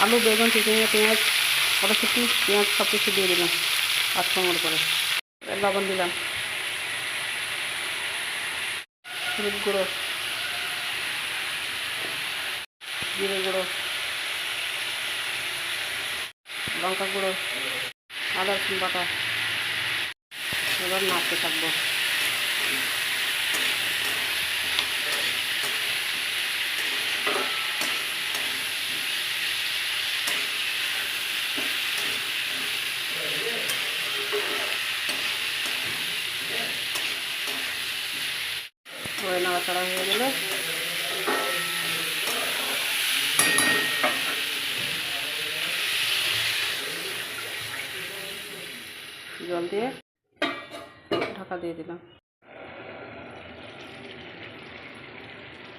আলু, বেগুন চিচিঙে পেঁয়াজ কড়াশুটি পেঁয়াজ সব কিছু দিয়ে দিলাম পাঁচ পনেরো করে। লবণ দিলাম। হলুদ গুঁড়ো। জিরে গুঁড়ো। লঙ্কা গুঁড়ো। আদা রসুন বাটা। এবার নাড়তে থাকব। ওই নাড়াচাড়া হয়ে গেলে। জল দিয়ে ঢাকা দিয়ে দিলাম।